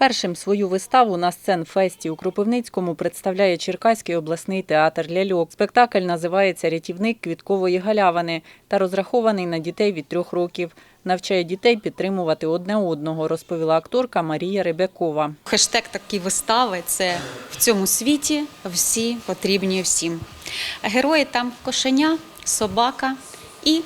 Першим свою виставу на сценфесті у Кропивницькому представляє Черкаський обласний театр ляльок. Спектакль називається Рятівник квіткової галявини та розрахований на дітей від трьох років. Навчає дітей підтримувати одне одного, розповіла акторка Марія Ребякова. Хештег такі вистави це в цьому світі всі потрібні всім. Герої там кошеня, собака і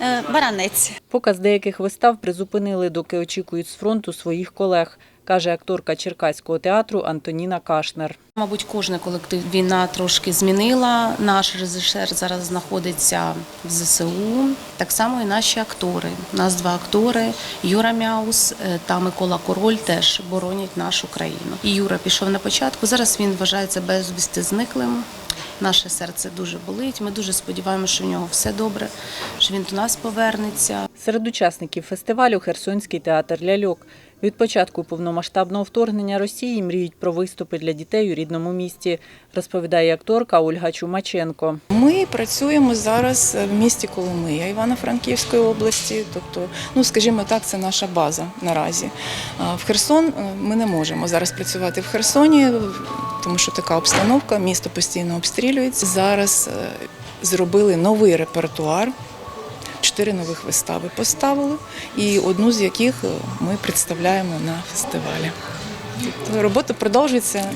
е, баранець. Показ деяких вистав призупинили, доки очікують з фронту своїх колег, каже акторка Черкаського театру Антоніна Кашнер. Мабуть, кожен колектив війна трошки змінила. Наш режисер зараз знаходиться в ЗСУ. Так само і наші актори. У нас два актори: Юра Мяус е, та Микола Король теж боронять нашу країну. І Юра пішов на початку. Зараз він вважається безвісти зниклим. Наше серце дуже болить. Ми дуже сподіваємося, що в нього все добре, що він до нас повернеться. Серед учасників фестивалю Херсонський театр ляльок. Від початку повномасштабного вторгнення Росії мріють про виступи для дітей у рідному місті, розповідає акторка Ольга Чумаченко. Ми працюємо зараз в місті Коломия Івано-Франківської області. Тобто, ну скажімо так, це наша база наразі. В Херсон е, ми не можемо зараз працювати в Херсоні, тому що така обстановка, місто постійно обстрілюється. Зараз е, зробили новий репертуар. Чотири нових вистави поставили, і одну з яких е, ми представляємо на фестивалі. Робота продовжується,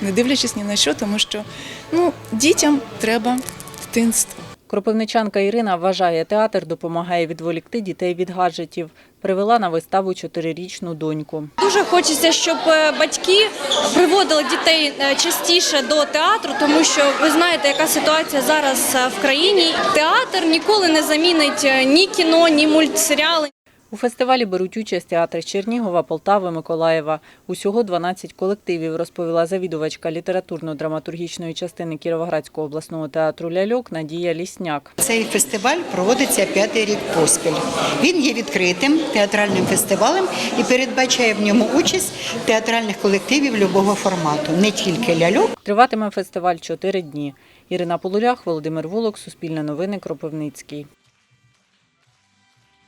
не дивлячись ні на що, тому що ну, дітям треба дитинство. Кропивничанка Ірина вважає, театр допомагає відволікти дітей від гаджетів. Привела на виставу чотирирічну доньку. Дуже хочеться, щоб е, батьки приводили дітей е, частіше до театру, тому що ви знаєте, яка ситуація зараз е, в країні. Театр ніколи не замінить ні кіно, ні мультсеріали. У фестивалі беруть участь театри Чернігова, Полтави, Миколаєва. Усього 12 колективів, розповіла завідувачка літературно-драматургічної частини Кіровоградського обласного театру ляльок Надія Лісняк. Цей фестиваль проводиться п'ятий рік поспіль. Він є відкритим театральним фестивалем і передбачає в ньому участь театральних колективів любого формату, не тільки ляльок. Триватиме фестиваль чотири дні. Ірина Полулях, Володимир Волок, Суспільне новини, Кропивницький.